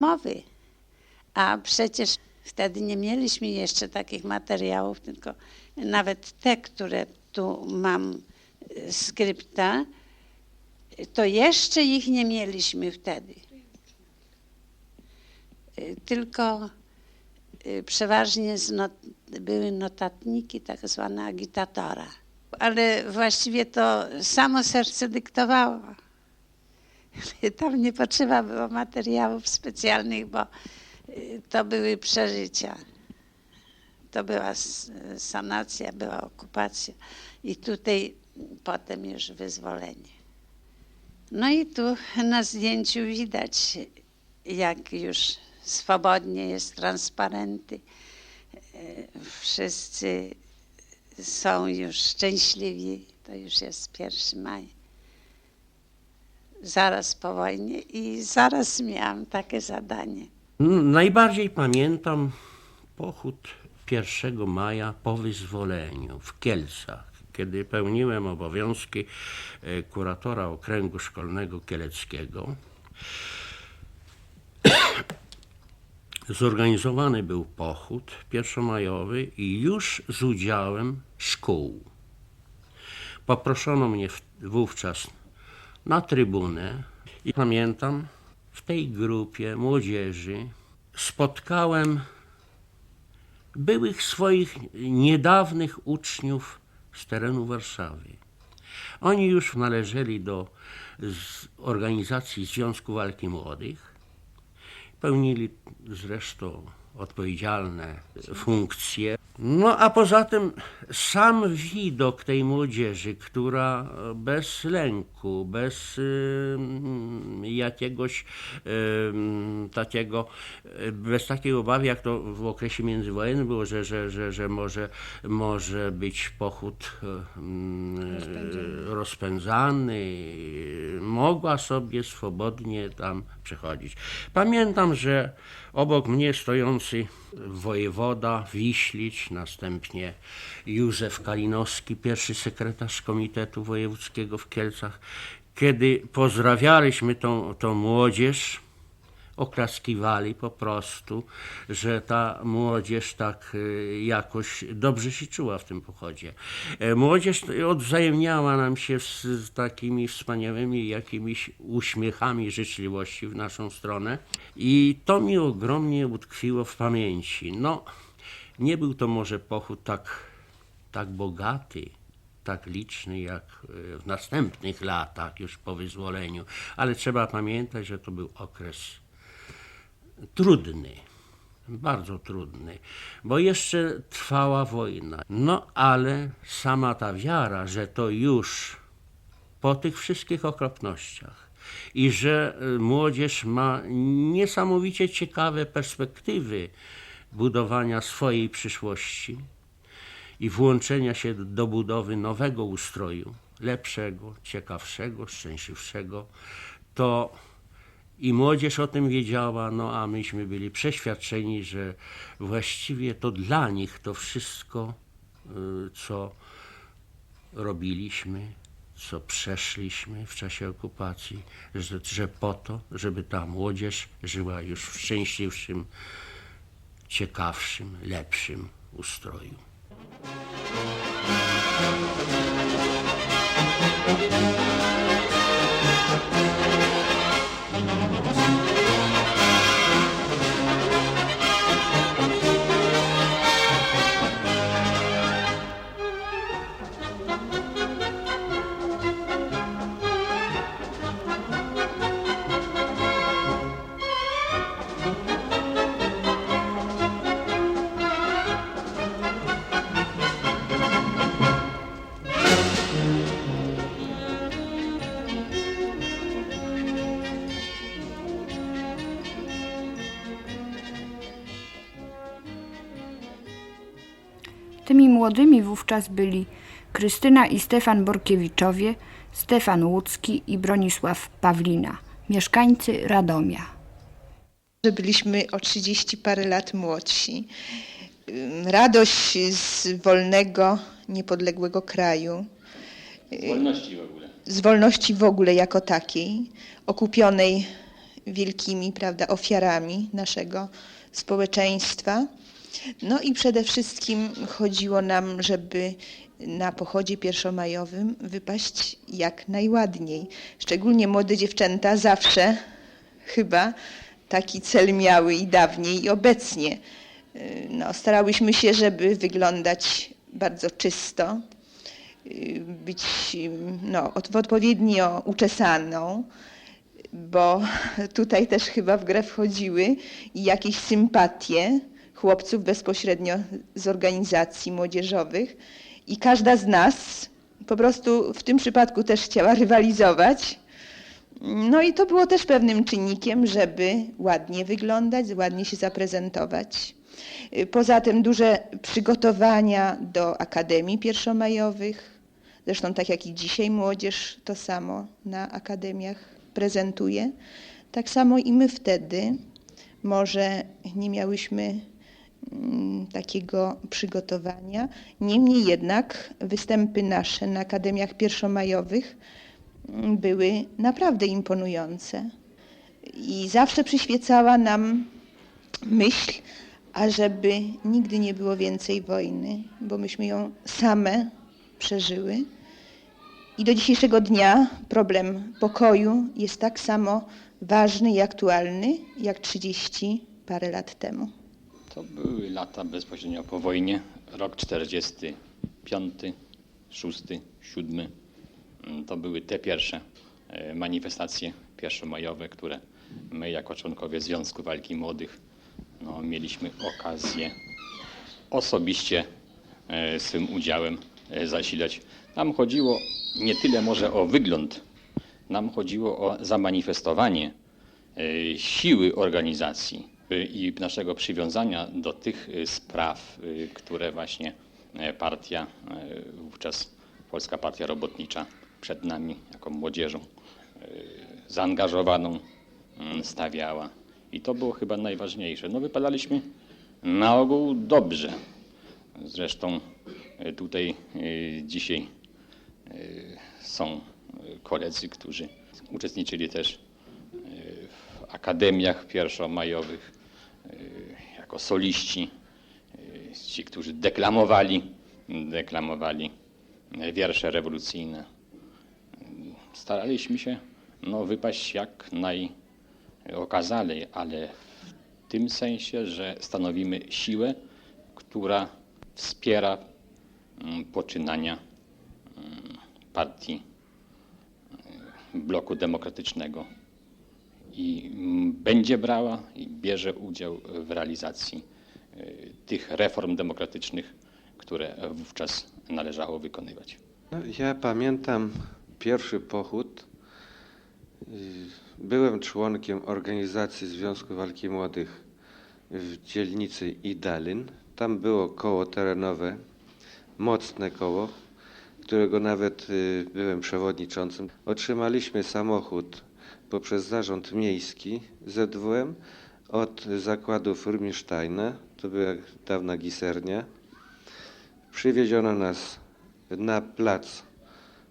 mowy. A przecież wtedy nie mieliśmy jeszcze takich materiałów, tylko nawet te, które tu mam y, skrypta, to jeszcze ich nie mieliśmy wtedy. Y, Tylko y, przeważnie not, były notatniki, tak zwane agitatora. Ale właściwie to samo serce dyktowało. Tam nie potrzeba było materiałów specjalnych, bo y, to były przeżycia. To była sanacja, była okupacja i tutaj potem już wyzwolenie. No i tu na zdjęciu widać, jak już swobodnie jest transparenty. E, Wszyscy są już szczęśliwi. To już jest 1 maj zaraz po wojnie i zaraz miałam takie zadanie. Najbardziej pamiętam pochód 1 maja po wyzwoleniu w Kielcach, kiedy pełniłem obowiązki e, kuratora okręgu szkolnego kieleckiego. Zorganizowany był pochód pierwszomajowy i już z udziałem szkół. Poproszono mnie wówczas na trybunę i pamiętam, w tej grupie młodzieży spotkałem byłych swoich niedawnych uczniów z terenu Warszawy. Oni już należeli do organizacji Związku Walki Młodych. Pełnili zresztą odpowiedzialne funkcje. No a poza tym sam widok tej młodzieży, która bez lęku, bez ym, jakiegoś ym, takiego, y, bez takiej obawy, jak to w okresie międzywojennym było, że, że, że, że może, może być pochód ym, rozpędzany, mogła sobie swobodnie tam Pamiętam, że obok mnie stojący wojewoda Wiślicz, następnie Józef Kalinowski, pierwszy sekretarz Komitetu Wojewódzkiego w Kielcach, kiedy pozdrawialiśmy tą, tą młodzież, oklaskiwali po prostu, że ta młodzież tak y, jakoś dobrze się czuła w tym pochodzie. E, Młodzież odwzajemniała nam się z, z takimi wspaniałymi jakimiś uśmiechami życzliwości w naszą stronę i to mi ogromnie utkwiło w pamięci. No, nie był to może pochód tak, tak bogaty, tak liczny jak e, w następnych latach, już po wyzwoleniu, ale trzeba pamiętać, że to był okres trudny, bardzo trudny, bo jeszcze trwała wojna. No ale sama ta wiara, że to już po tych wszystkich okropnościach i że y, młodzież ma niesamowicie ciekawe perspektywy budowania swojej przyszłości i włączenia się do budowy nowego ustroju, lepszego, ciekawszego, szczęśliwszego, to i młodzież o tym wiedziała, no a myśmy byli przeświadczeni, że właściwie to dla nich to wszystko, y, co robiliśmy, co przeszliśmy w czasie okupacji, że, że po to, żeby ta młodzież żyła już w szczęśliwszym, ciekawszym, lepszym ustroju. Młodymi wówczas byli Krystyna i Stefan Borkiewiczowie, Stefan Łódzki i Bronisław Pawlina, mieszkańcy Radomia. że byliśmy o 30 parę lat młodsi. Radość z wolnego, niepodległego kraju, Wolności w ogóle. z wolności w ogóle jako takiej, okupionej wielkimi prawda, ofiarami naszego społeczeństwa. No i przede wszystkim chodziło nam, żeby na pochodzie pierwszomajowym wypaść jak najładniej. Szczególnie młode dziewczęta zawsze chyba taki cel miały i dawniej i obecnie. No, starałyśmy się, żeby wyglądać bardzo czysto, być no, od- odpowiednio uczesaną, bo tutaj też chyba w grę wchodziły jakieś sympatie chłopców bezpośrednio z organizacji młodzieżowych i każda z nas po prostu w tym przypadku też chciała rywalizować. No i to było też pewnym czynnikiem, żeby ładnie wyglądać, ładnie się zaprezentować. Poza tym duże przygotowania do akademii pierwszomajowych. Zresztą tak jak i dzisiaj młodzież to samo na akademiach prezentuje. Tak samo i my wtedy może nie miałyśmy takiego przygotowania. Niemniej jednak występy nasze na akademiach pierwszomajowych mm, były naprawdę imponujące. I zawsze przyświecała nam myśl, ażeby nigdy nie było więcej wojny, bo myśmy ją same przeżyły. I do dzisiejszego dnia problem pokoju jest tak samo ważny i aktualny jak 30 parę lat temu. To były lata bezpośrednio po wojnie, rok 45, 6, 7. Mm, To były te pierwsze e, manifestacje pierwszomajowe, które my jako członkowie Związku Walki Młodych no, mieliśmy okazję osobiście e, swym udziałem e, zasilać. Nam chodziło nie tyle może o wygląd, nam chodziło o zamanifestowanie siły organizacji i naszego przywiązania do tych e, spraw, e, które właśnie partia, wówczas Polska Partia Robotnicza przed nami jako młodzieżą zaangażowaną mm, stawiała. I to było chyba najważniejsze. No wypadaliśmy na ogół dobrze. Zresztą tutaj dzisiaj są koledzy, którzy uczestniczyli też w akademiach pierwszomajowych jako soliści, e, ci, którzy deklamowali, deklamowali wiersze rewolucyjne. Staraliśmy się no, wypaść jak najokazalej, ale w tym sensie, że stanowimy siłę, która wspiera mm, poczynania mm, partii y, bloku demokratycznego i mm, będzie brała i bierze udział w realizacji y, tych reform demokratycznych, które wówczas należało wykonywać. No, ja pamiętam pierwszy pochód. Y, Byłem członkiem organizacji Związku Walki Młodych w dzielnicy Idalin. Tam było koło terenowe, mocne koło, którego nawet y, byłem przewodniczącym. Otrzymaliśmy samochód poprzez zarząd miejski ZWM od zakładu Furmisztajna, to była dawna gisernia. Przywieziono nas na plac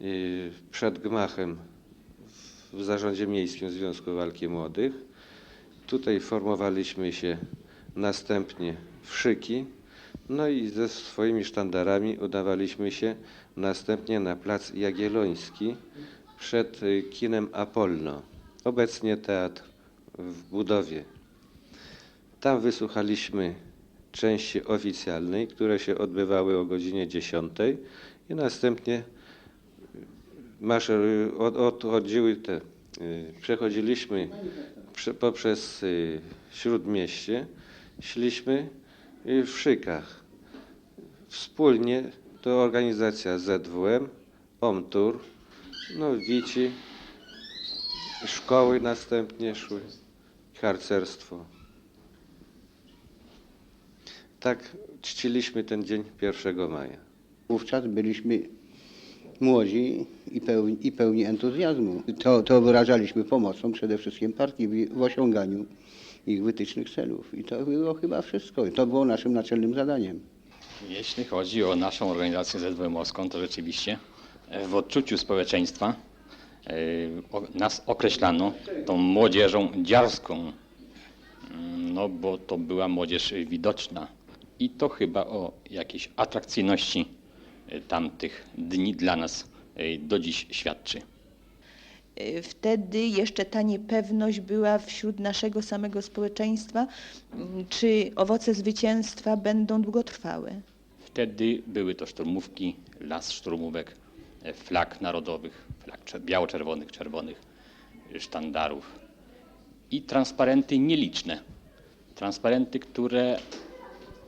y, przed gmachem w zarządzie miejskim Związku Walki Młodych. Tutaj formowaliśmy się następnie w szyki, no i ze swoimi sztandarami udawaliśmy się następnie na plac Jagielloński przed kinem Apollo, obecnie teatr w budowie. Tam wysłuchaliśmy części oficjalnej, które się odbywały o godzinie 10 i następnie odchodziły te, y, przechodziliśmy prze, poprzez y, śródmieście, szliśmy w szykach. Wspólnie to organizacja ZWM, OMTUR, no Wici, szkoły następnie szły, harcerstwo. Tak czciliśmy ten dzień 1 maja. Wówczas byliśmy młodzi i pełni, i pełni entuzjazmu. To, to wyrażaliśmy pomocą przede wszystkim partii w, w osiąganiu ich wytycznych celów. I to było chyba wszystko. I to było naszym naczelnym zadaniem. Jeśli chodzi o naszą organizację ZWM-owską, to rzeczywiście e, w odczuciu społeczeństwa e, nas określano tą młodzieżą dziarską, Mm, no bo to była młodzież widoczna i to chyba o jakiejś atrakcyjności e, tamtych dni dla nas e, do dziś świadczy. Y, Wtedy jeszcze ta niepewność była wśród naszego samego społeczeństwa, czy owoce zwycięstwa będą długotrwałe. Wtedy były to szturmówki, las szturmówek, e, flag narodowych, flag czer- biało-czerwonych, czerwonych, e, sztandarów i transparenty nieliczne. Transparenty, które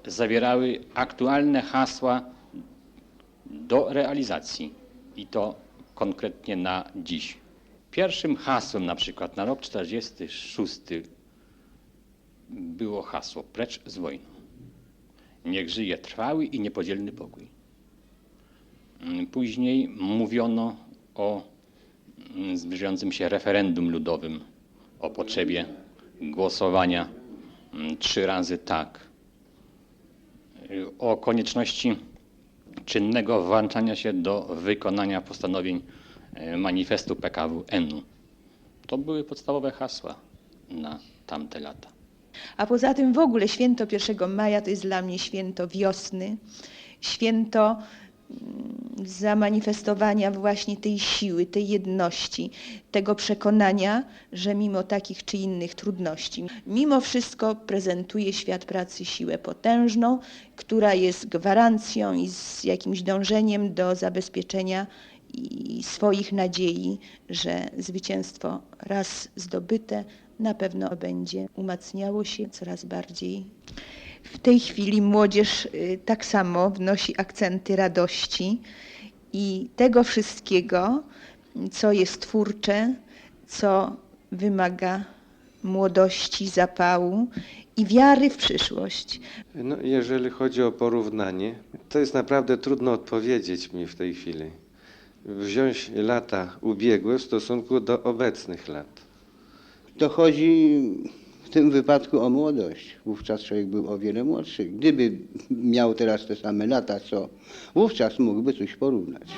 zawierały aktualne hasła do realizacji i to konkretnie na dziś. Pierwszym hasłem na przykład na rok 46 było hasło precz z wojną. Niech żyje trwały i niepodzielny pokój. Później mówiono o zbliżającym się referendum ludowym, o potrzebie głosowania mm, trzy razy tak, o konieczności czynnego włączania się do wykonania postanowień y, manifestu PKW-NU. To były podstawowe hasła na tamte lata. A poza tym w ogóle święto 1 maja to jest dla mnie święto wiosny, święto zamanifestowania właśnie tej siły, tej jedności, tego przekonania, że mimo takich czy innych trudności, mimo wszystko prezentuje świat pracy siłę potężną, która jest gwarancją i z jakimś dążeniem do zabezpieczenia i swoich nadziei, że zwycięstwo raz zdobyte na pewno będzie umacniało się coraz bardziej. W tej chwili młodzież y, tak samo wnosi akcenty radości i tego wszystkiego, co jest twórcze, co wymaga młodości, zapału i wiary w przyszłość. No, jeżeli chodzi o porównanie, to jest naprawdę trudno odpowiedzieć mi w tej chwili. Wziąć lata ubiegłe w stosunku do obecnych lat. To chodzi w tym wypadku o młodość. Wówczas człowiek był o wiele młodszy. Gdyby miał teraz te same lata, co wówczas mógłby coś porównać.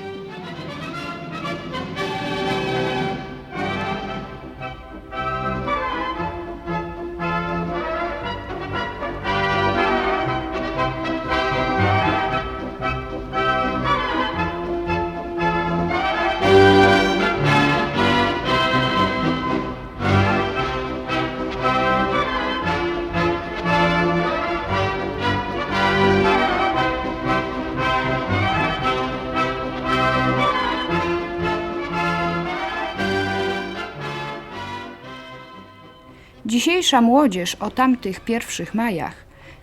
Dzisiejsza młodzież o tamtych pierwszych majach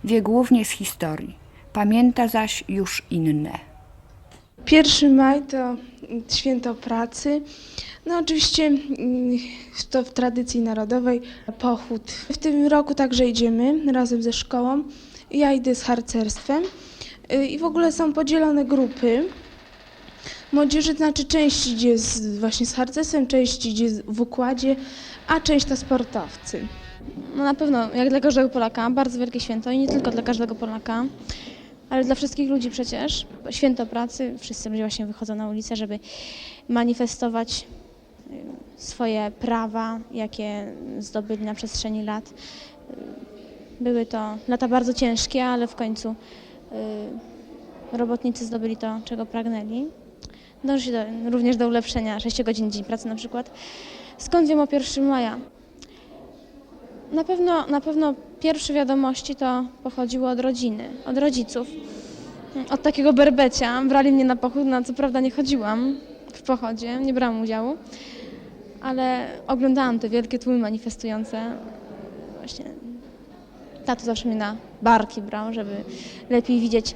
wie głównie z historii, pamięta zaś już inne. 1 maj to święto pracy. No oczywiście mm, to w tradycji narodowej pochód. W tym roku także idziemy razem ze szkołą. Ja idę z harcerstwem Y, i w ogóle są podzielone grupy. Młodzieży, znaczy część idzie z, właśnie z harcerstwem, część idzie w układzie, a część to sportowcy. No na pewno, jak dla każdego Polaka, bardzo wielkie święto i nie tylko dla każdego Polaka, ale dla wszystkich ludzi przecież. Święto pracy, wszyscy ludzie właśnie wychodzą na ulicę, żeby manifestować y, swoje prawa, jakie zdobyli na przestrzeni lat. Y, Były to lata bardzo ciężkie, ale w końcu y, robotnicy zdobyli to, czego pragnęli. Dąży do, również do ulepszenia 6 godzin dzień pracy na przykład. Skąd wiem o 1 maja? Na pewno, na pewno pierwsze wiadomości to pochodziły od rodziny, od rodziców. Od takiego berbecia. Brali mnie na pochód, no co prawda nie chodziłam w pochodzie, nie brałam udziału, ale oglądałam te wielkie tłumy manifestujące. Właśnie tato zawsze mnie na barki brał, żeby lepiej widzieć